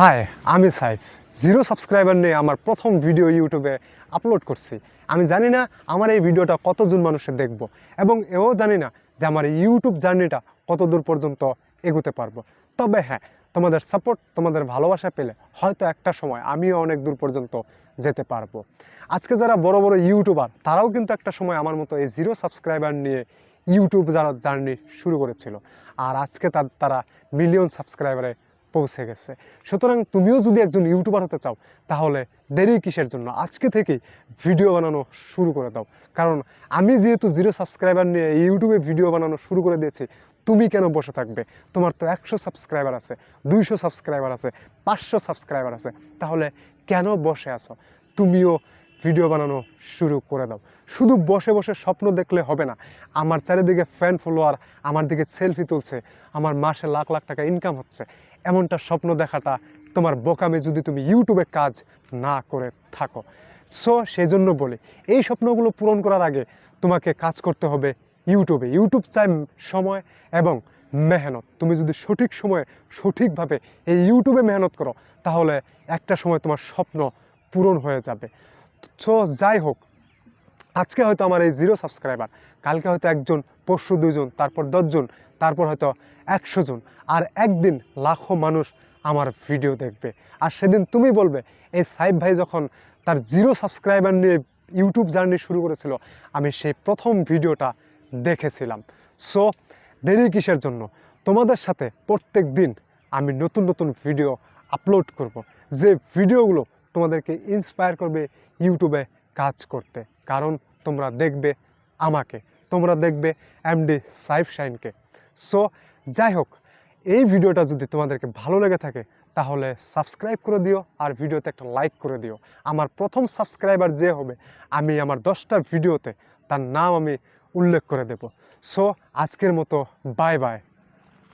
High, আমি Saif. Zero subscriber নিয়ে আমার প্রথম ভিডিও ইউটিউবে আপলোড করছি। আমি জানি না আমার এই ভিডিওটা কতজন মানুষের দেখব এবং এও জানি না যে আমার ইউটিউব জার্নিটা কত দূর পর্যন্ত এগোতে পারব। তবে হ্যাঁ তোমাদের সাপোর্ট তোমাদের ভালোবাসা পেলে হয়তো একটা সময় আমিও অনেক দূর পর্যন্ত যেতে পারব। আজকে যারা বড় বড় ইউটিউবার তারাও কিন্তু একটা সময় আমার মতো এই জিরো সাবস্ক্রাইবার নিয়ে ইউটিউব যারা জার্নি শুরু করেছিল। আর আজকে তার, তারা মিলিয়ন সাবস্ক্রাইবারে পৌঁছে গেছে। সুতরাং তুমিও যদি একজন ইউটিউবার হতে চাও, তাহলে দেরি কিসের জন্য? আজকে থেকেই ভিডিও বানানো শুরু করে দাও। কারণ আমি যেহেতু জিরো সাবস্ক্রাইবার নিয়ে ইউটিউবে ভিডিও বানানো শুরু করে দিয়েছি, তুমি কেন বসে থাকবে? তোমার তো একশো সাবস্ক্রাইবার আছে, দুইশো সাবস্ক্রাইবার আছে, পাঁচশো সাবস্ক্রাইবার আছে, তাহলে কেন বসে আছো? তুমিও ভিডিও বানানো শুরু করে দাও। শুধু বসে বসে স্বপ্ন দেখলে হবে না। আমার চারিদিকে ফ্যান ফলোয়ার আমার দিকে সেলফি তুলছে। আমার মাসে লাখ লাখ টাকা ইনকাম হচ্ছে। এমনটা স্বপ্ন দেখাটা তোমার বোকামে যদি তুমি ইউটিউবে কাজ না করে থাকো। সো সেই জন্য বলি, এই স্বপ্নগুলো পূরণ করার আগে তোমাকে কাজ করতে হবে ইউটিউবে। ইউটিউব চাই সময় এবং মেহনত। তুমি যদি সঠিক সময়ে সঠিকভাবে এই ইউটিউবে মেহনত করো, তাহলে একটা সময় তোমার স্বপ্ন পূরণ হয়ে যাবে। সো যাই হোক, আজকে হয়তো আমার এই জিরো সাবস্ক্রাইবার কালকে হয়তো একজন, পরশু দুজন তারপর দশজন, তারপর হয়তো একশো জন আর একদিন লাখো মানুষ আমার ভিডিও দেখবে। আর সেদিন তুমি বলবে, এই সাইব ভাই যখন তার জিরো সাবস্ক্রাইবার নিয়ে ইউটিউব জার্নি শুরু করেছিল, আমি সেই প্রথম ভিডিওটা দেখেছিলাম। সো, দেরি কিসের জন্য? তোমাদের সাথে প্রত্যেক দিন আমি নতুন নতুন ভিডিও আপলোড করব। যে ভিডিওগুলো তোমাদেরকে ইন্সপায়ার করবে ইউটিউবে কাজ করতে। কারণ তোমরা দেখবে আমাকে, তোমরা দেখবে এমডি সাইফ শাইনকে। সো যাই হোক, এই ভিডিওটা যদি তোমাদেরকে ভালো লেগে থাকে, তাহলে সাবস্ক্রাইব করে দিও আর ভিডিওতে একটা লাইক করে দিও। আমার প্রথম সাবস্ক্রাইবার যে হবে, আমি আমার দশটা ভিডিওতে তার নাম আমি উল্লেখ করে দেব। সো আজকের মতো বাই বাই